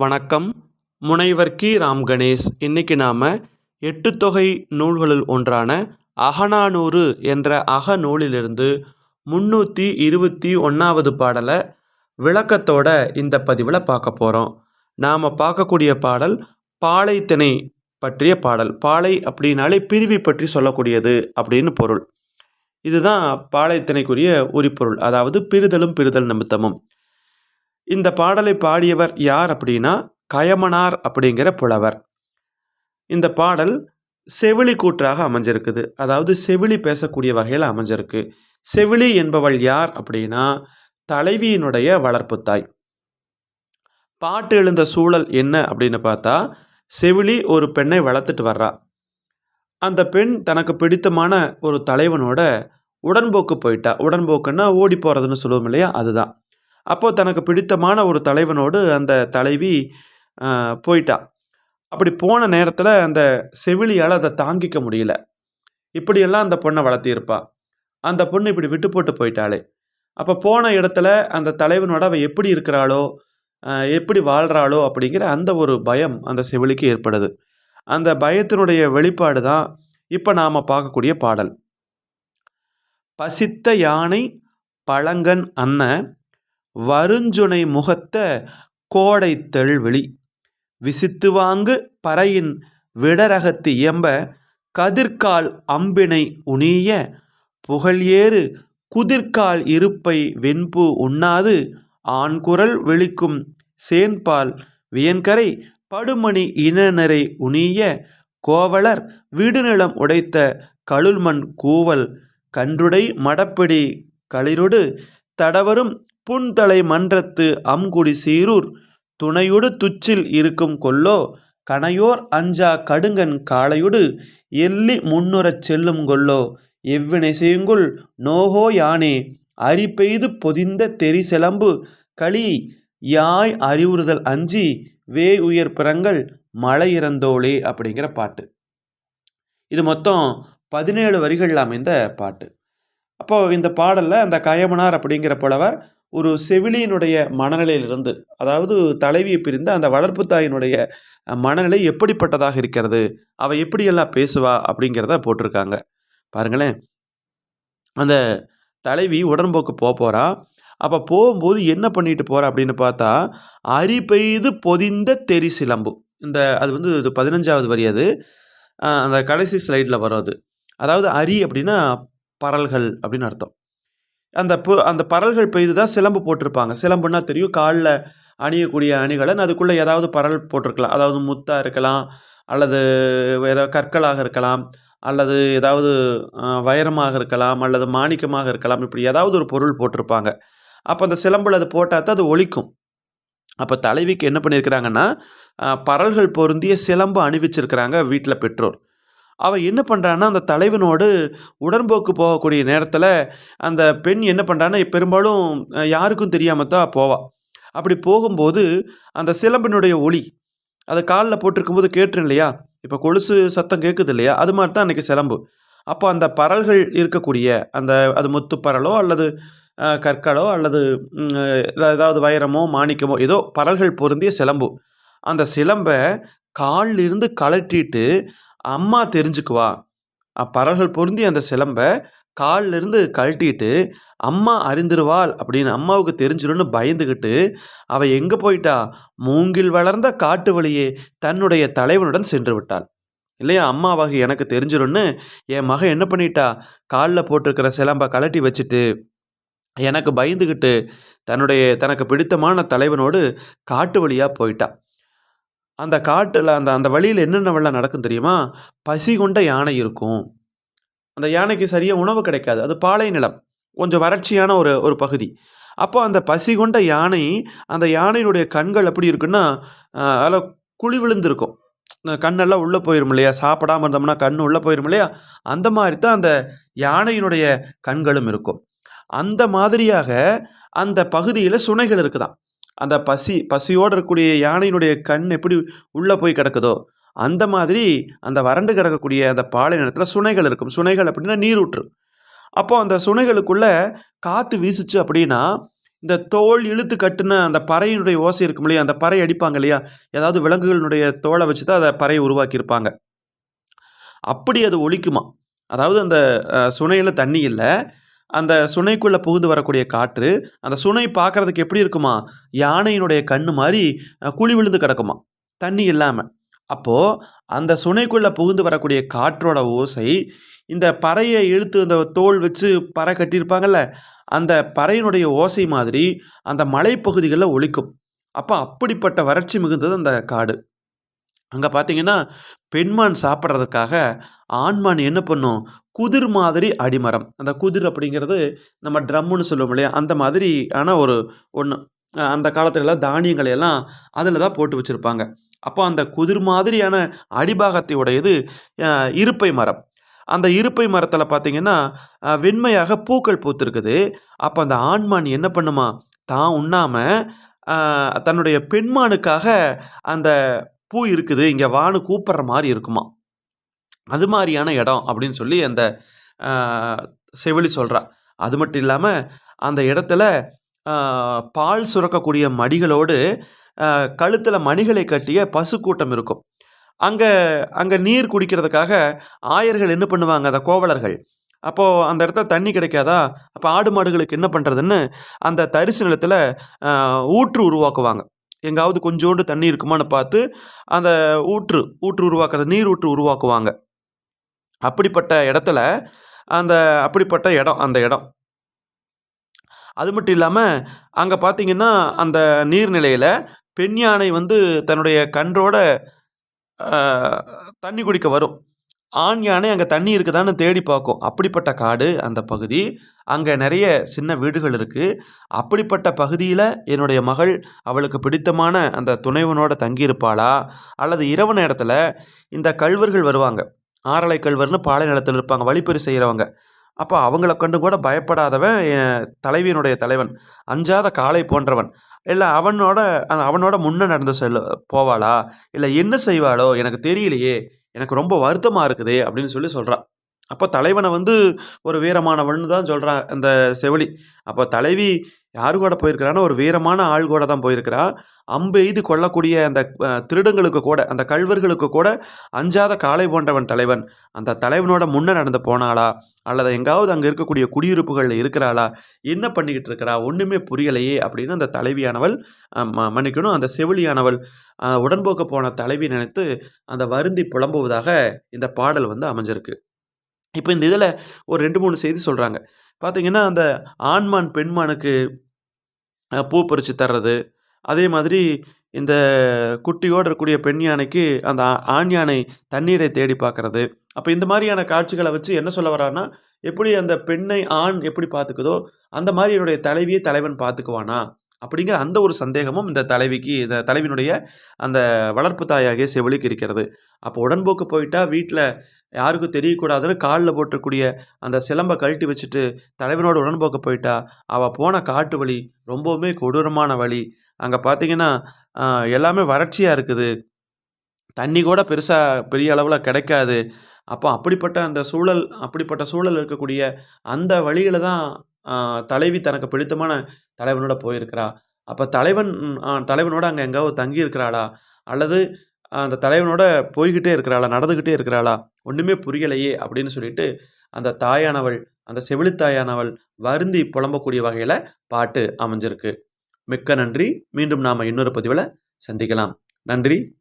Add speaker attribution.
Speaker 1: வணக்கம். முனைவர் கி. ராம் கணேஷ். இன்னைக்கு நாம் எட்டு தொகை நூல்களுள் ஒன்றான அகநானூறு என்ற அகநூலிலிருந்து முன்னூற்றி இருபத்தி ஒன்றாவது பாடலை விளக்கத்தோட இந்த பதிவில் பார்க்க போகிறோம் நாம் பார்க்கக்கூடிய பாடல் பாலைத்திணை பற்றிய பாடல். பாலை அப்படின்னாலே பிரிவி பற்றி சொல்லக்கூடியது அப்படின்னு பொருள். இதுதான் பாலைத்திணைக்குரிய உரிப்பொருள். அதாவது பிரிதலும் பிரிதல் நிமித்தமும். இந்த பாடலை பாடியவர் யார் அப்படின்னா கயமனார் அப்படிங்கிற புலவர். இந்த பாடல் செவிலி கூற்றாக அமைஞ்சிருக்குது. அதாவது செவிலி பேசக்கூடிய வகையில் அமைஞ்சிருக்கு. செவிலி என்பவள் யார் அப்படின்னா தலைவியினுடைய வளர்ப்பு தாய் பாட்டு எழுந்த சூழல் என்ன அப்படின்னு பார்த்தா செவிலி ஒரு பெண்ணை வளர்த்துட்டு வர்றா. அந்த பெண் தனக்கு பிடித்தமான ஒரு தலைவனோட உடன்போக்கு போயிட்டா. உடன்போக்குன்னா ஓடி போகிறதுன்னு சொல்லுவோம் இல்லையா? அதுதான். அப்போது தனக்கு பிடித்தமான ஒரு தலைவனோடு அந்த தலைவி ஆஹ், போயிட்டா. அப்படி போன நேரத்தில் அந்த செவிலியால் அதை தாங்கிக்க முடியல. இப்படியெல்லாம் அந்த பொண்ணை வளர்த்தியிருப்பா. அந்த பொண்ணு இப்படி விட்டு போட்டு போயிட்டாளே. அப்போ போன இடத்துல அந்த தலைவனோட அவள் எப்படி இருக்கிறாளோ எப்படி வாழ்கிறாளோ அப்படிங்கிற அந்த ஒரு பயம் அந்த செவிலிக்கு ஏற்படுது. அந்த பயத்தினுடைய வெளிப்பாடு தான் இப்போ நாம் பார்க்கக்கூடிய பாடல். பசித்த யானை பழங்கன் அன்ன வருஞ்சுனை முகத்த கோடைத்தெள் வெளி விசித்து வாங்கு பறையின் விடரகத்து இயம்ப கதிர்கால் அம்பினை உணிய புகழ் குதிர்கால் இருப்பை வெண்பு உண்ணாது ஆண்குரல் விழிக்கும் சேன்பால் வியன்கரை படுமணி இனநரை உணிய கோவலர் வீடுநிலம் உடைத்த கழுல்மண் கூவல் கன்றுடை மடப்பிடி களிரொடு தடவரும் புன்தலை மன்றத்து அம்குடி சீரூர் துணையொடு துச்சில் இருக்கும் கொல்லோ கணையோர் அஞ்சா கடுங்கன் காளையொடு எள்ளி முன்னுறச் செல்லும் கொல்லோ எவ்வினை செய்யுங்குள் நோகோ யானே? அரிபெய்து பொதிந்த தெரிசெலம்பு களி யாய் அறிவுறுதல் அஞ்சி வே உயர் பிறங்கள் மழை இறந்தோளே அப்படிங்கிற பாட்டு. இது மொத்தம் பதினேழு வரிகள் அமைந்த பாட்டு. அப்போது இந்த பாடலில் அந்த கயமனார் அப்படிங்கிற புலவர் ஒரு செவிலியினுடைய மனநிலையிலிருந்து அதாவது தலைவியை பிரிந்த அந்த வளர்ப்பு தாயினுடைய மனநிலை எப்படிப்பட்டதாக இருக்கிறது அவள் எப்படியெல்லாம் பேசுவா அப்படிங்கிறத போட்டிருக்காங்க. பாருங்களேன். அந்த தலைவி உடன்போக்கு போக போகிறா அப்போ போகும்போது என்ன பண்ணிட்டு போகிறா அப்படின்னு பார்த்தா அரி பெய்து பொதிந்த தெரி சிலம்பு. இந்த அது வந்து இது பதினஞ்சாவது வரி அது. அந்த கடைசி ஸ்லைடில் வரும் அது. அதாவது அரி அப்படின்னா பரல்கள் அப்படின்னு அர்த்தம். அந்த பு அந்த பரல்கள் பெய்து தான் சிலம்பு போட்டிருப்பாங்க. சிலம்புன்னா தெரியும். காலில் அணியக்கூடிய அணிகலன் அதுக்குள்ளே ஏதாவது பரல் போட்டிருக்கலாம். அதாவது முத்தாக இருக்கலாம் அல்லது ஏதாவது கற்களாக இருக்கலாம் அல்லது ஏதாவது வைரமாக இருக்கலாம் அல்லது மாணிக்கமாக இருக்கலாம். இப்படி ஏதாவது ஒரு பொருள் போட்டிருப்பாங்க. அப்போ அந்த சிலம்பில் அது போட்டால் தான் அது ஒழிக்கும் அப்போ தலைவிக்கு என்ன பண்ணியிருக்கிறாங்கன்னா பரல்கள் பொருந்திய சிலம்பு அணிவிச்சிருக்கிறாங்க வீட்டில் பெற்றோர். அவள் என்ன பண்ணுறான்னா அந்த தலைவனோடு உடன்போக்கு போகக்கூடிய நேரத்தில் அந்த பெண் என்ன பண்ணுறான்னா பெரும்பாலும் யாருக்கும் தெரியாமல் தான் போவாள் அப்படி போகும்போது அந்த சிலம்பினுடைய ஒளி அது காலில் போட்டிருக்கும்போது கேட்டுரும் இல்லையா? இப்போ கொலுசு சத்தம் கேட்குது இல்லையா? அது மாதிரி தான் அன்றைக்கி சிலம்பு. அப்போ அந்த பரல்கள் இருக்கக்கூடிய அந்த அது முத்து பரலோ அல்லது கற்களோ அல்லது ஏதாவது வைரமோ மாணிக்கமோ ஏதோ பரல்கள் பொருந்திய சிலம்பு. அந்த சிலம்பை காலிலிருந்து கலட்டிட்டு அம்மா தெரிஞ்சுக்குவா. அ- பரல்கள் அந்த சிலம்பை காலிலிருந்து கழட்டிட்டு அம்மா அறிந்துருவாள் அப்படின்னு அம்மாவுக்கு தெரிஞ்சிடும்னு பயந்துக்கிட்டு அவ எங்கே போயிட்டா? மூங்கில் வளர்ந்த காட்டு வழியே தன்னுடைய தலைவனுடன் சென்று விட்டாள். இல்லையா? அம்மாவாக எனக்கு தெரிஞ்சிடும்னு என் மகன் என்ன பண்ணிட்டா? காலில் போட்டிருக்கிற சிலம்பை கழட்டி வச்சுட்டு எனக்கு பயந்துக்கிட்டு தன்னுடைய தனக்கு பிடித்தமான தலைவனோடு காட்டு வழியாக போயிட்டா. அந்த காட்டில் அந்த அந்த வழியில் என்னென்னவெல்லாம் நடக்கும் தெரியுமா? பசி கொண்ட யானை இருக்கும். அந்த யானைக்கு சரியாக உணவு கிடைக்காது. அது பாலை நிலம். கொஞ்சம் வறட்சியான ஒரு ஒரு பகுதி. அப்போ அந்த பசி கொண்ட யானை அந்த யானையினுடைய கண்கள் எப்படி இருக்குன்னா அதில் குழி விழுந்திருக்கும். கண்ணெல்லாம் உள்ளே போயிரும் இல்லையா? சாப்பிடாம இருந்தோம்னா கண் உள்ளே போயிரும் இல்லையா? அந்த மாதிரி தான் அந்த யானையினுடைய கண்களும் இருக்கும். அந்த மாதிரியாக அந்த பகுதியில் சுனைகள் இருக்குதான் அந்த பசி பசியோடு இருக்கக்கூடிய யானையினுடைய கண் எப்படி உள்ளே போய் கிடக்குதோ அந்த மாதிரி அந்த வறண்டு கிடக்கக்கூடிய அந்த பாலை நிலத்தில் சுனைகள் இருக்கும். சுனைகள் அப்படின்னா நீரூற்று. அப்போ அந்த சுனைகளுக்குள்ள காற்று வீசுச்சு அப்படின்னா இந்த தோல் இழுத்து கட்டுன அந்த பறையினுடைய ஓசை இருக்கும் இல்லையா அந்த பறை அடிப்பாங்க இல்லையா ஏதாவது விலங்குகளினுடைய தோலை வச்சு தான் அதை பறையை உருவாக்கியிருப்பாங்க. அப்படி அது ஒழிக்குமா அதாவது அந்த சுனையில் தண்ணி இல்லை அந்த சுனைக்குள்ளே புகுந்து வரக்கூடிய காற்று அந்த சுனை பார்க்குறதுக்கு எப்படி இருக்குமா? யானையினுடைய கண்ணு மாதிரி குழி விழுந்து கிடக்குமா? தண்ணி இல்லாமல் அப்போது அந்த சுனைக்குள்ளே புகுந்து வரக்கூடிய காற்றோட ஓசை இந்த பறையை இழுத்து அந்த தோல் வச்சு பறை கட்டியிருப்பாங்கல்ல அந்த பறையினுடைய ஓசை மாதிரி அந்த மலைப்பகுதிகளில் ஒழிக்கும் அப்போ அப்படிப்பட்ட வறட்சி மிகுந்தது அந்த காடு. அங்கே பார்த்தீங்கன்னா பெண்மான் சாப்பிட்றதுக்காக ஆண்மான் என்ன பண்ணும்? குதிர் மாதிரி அடிமரம். அந்த குதிர் அப்படிங்கிறது நம்ம ட்ரம்முன்னு சொல்லுவோம் இல்லையா? அந்த மாதிரியான ஒரு ஒன்று அந்த காலத்துலலாம் தானியங்களை எல்லாம் அதில் தான் போட்டு வச்சுருப்பாங்க. அப்போ அந்த குதிர் மாதிரியான அடிபாகத்தை உடையது இருப்பை மரம். அந்த இருப்பை மரத்தில் பார்த்திங்கன்னா வெண்மையாக பூக்கள் பூத்திருக்குது. அப்போ அந்த ஆண்மான் என்ன பண்ணுமா? தான் உண்ணாமல் தன்னுடைய பெண்மானுக்காக அந்த பூ இருக்குது. இங்கே வானு கூப்பிட்ற மாதிரி இருக்குமா? அது மாதிரியான இடம் அப்படின்னு சொல்லி அந்த செவிலி சொல்கிறா அது மட்டும் இல்லாமல் அந்த இடத்துல பால் சுரக்கக்கூடிய மடிகளோடு கழுத்தில் மணிகளை கட்டிய பசுக்கூட்டம் இருக்கும். அங்கே அங்கே நீர் குடிக்கிறதுக்காக ஆயர்கள் என்ன பண்ணுவாங்க அந்த கோவலர்கள்? அப்போது அந்த இடத்துல தண்ணி கிடைக்காதா? அப்போ ஆடு மாடுகளுக்கு என்ன பண்ணுறதுன்னு அந்த தரிசு நிலத்தில் ஊற்று உருவாக்குவாங்க. எங்காவது கொஞ்சோண்டு தண்ணி இருக்குமான்னு பார்த்து அந்த ஊற்று ஊற்று உருவாக்குறது நீர் ஊற்று உருவாக்குவாங்க. அப்படிப்பட்ட இடத்துல அந்த அப்படிப்பட்ட இடம் அந்த இடம். அது மட்டும் இல்லாமல் அங்கே பார்த்தீங்கன்னா அந்த நீர்நிலையில் பெண் யானை வந்து தன்னுடைய கன்றோட தண்ணி குடிக்க வரும். ஆண் யானை அங்கே தண்ணி இருக்குதான்னு தேடி பார்க்கும் அப்படிப்பட்ட காடு அந்த பகுதி. அங்கே நிறைய சின்ன வீடுகள் இருக்குது அப்படிப்பட்ட பகுதியில் என்னுடைய மகள் அவளுக்கு பிடித்தமான அந்த துணைவனோட தங்கியிருப்பாளா? அல்லது இரவு நேரத்தில் இந்த கல்வர்கள் வருவாங்க. ஆரலை கல்வர்னு பாலை நிலத்தில் இருப்பாங்க வழிப்பறி செய்கிறவங்க அப்போ அவங்கள கண்டு கூட பயப்படாதவன் என் தலைவியினுடைய தலைவன் அஞ்சாத காளை போன்றவன். இல்லை அவனோட அவனோட முன்னே நடந்து செல்ல போவாளா? இல்லை என்ன செய்வாளோ? எனக்கு தெரியலையே எனக்கு ரொம்ப வருத்தமாக இருக்குது அப்படின்னு சொல்லி சொல்கிறான் அப்போ தலைவனை வந்து ஒரு வீரமானவன்னு தான் சொல்கிறான் அந்த செவிலி. அப்போ தலைவி யாரு கூட போயிருக்கிறான்னா ஒரு வீரமான ஆள் கூட தான் போயிருக்கிறா. அம்பு எய்து கொள்ளக்கூடிய அந்த திருடங்களுக்கு கூட அந்த கல்வர்களுக்கு கூட அஞ்சாத காளை போன்றவன் தலைவன். அந்த தலைவனோட முன்ன நடந்து போனாளா? அல்லது எங்காவது அங்கே இருக்கக்கூடிய குடியிருப்புகளில் இருக்கிறாளா? என்ன பண்ணிக்கிட்டு இருக்கிறா? ஒன்றுமே புரியலையே அப்படின்னு அந்த தலைவியானவள் ம- மன்னிக்கணும் அந்த செவிலியானவள் உடன்போக்க போன தலைவி நினைத்து அந்த வருந்தி புலம்புவதாக இந்த பாடல் வந்து அமைஞ்சிருக்கு. இப்போ இந்த இதில் ஒரு ரெண்டு மூணு செய்தி சொல்கிறாங்க பார்த்தீங்கன்னா அந்த ஆண்மான் பெண்மானுக்கு பூ பறித்து தர்றது அதே மாதிரி இந்த குட்டியோடு இருக்கக்கூடிய பெண் யானைக்கு அந்த ஆண் யானை தண்ணீரை தேடி பார்க்குறது அப்போ இந்த மாதிரியான காட்சிகளை வச்சு என்ன சொல்ல வர்றாருன்னா எப்படி அந்த பெண்ணை ஆண் எப்படி பார்த்துக்குதோ அந்த மாதிரி என்னுடைய தலைவியை தலைவன் பார்த்துக்குவானா அப்படிங்கிற அந்த ஒரு சந்தேகமும் இந்த தலைவிக்கு இந்த தலைவினுடைய அந்த வளர்ப்பு தாயாகிய செவிலிக்கு இருக்கிறது. அப்போ உடன்போக்கு போயிட்டா வீட்டில் யாருக்கும் தெரியக்கூடாதுன்னு காலில் போட்டிருக்கூடிய அந்த சிலம்பை கழட்டி வச்சுட்டு தலைவனோட உடன்போக்க போயிட்டா. அவள் போன காட்டு வழி ரொம்பவுமே கொடூரமான வழி அங்கே பார்த்தீங்கன்னா எல்லாமே வறட்சியாக இருக்குது. தண்ணி கூட பெருசாக பெரிய அளவில் கிடைக்காது. அப்போ அப்படிப்பட்ட அந்த சூழல் அப்படிப்பட்ட சூழல் இருக்கக்கூடிய அந்த வழியில் தான் தலைவி தனக்கு பிடித்தமான தலைவனோட போயிருக்கிறா. அப்போ தலைவன் தலைவனோட அங்கே எங்கேயாவது தங்கி இருக்கிறாளா அல்லது அந்த தலைவனோட போய்கிட்டே இருக்கிறாளா நடந்துக்கிட்டே இருக்கிறாளா? ஒன்றுமே புரியலையே அப்படின்னு சொல்லிட்டு அந்த தாயானவள் அந்த செவிலித்தாயானவள் வருந்தி புலம்பக்கூடிய வகையில் பாட்டு அமைஞ்சிருக்கு. மிக்க நன்றி. மீண்டும் நாம் இன்னொரு பதிவில் சந்திக்கலாம். நன்றி.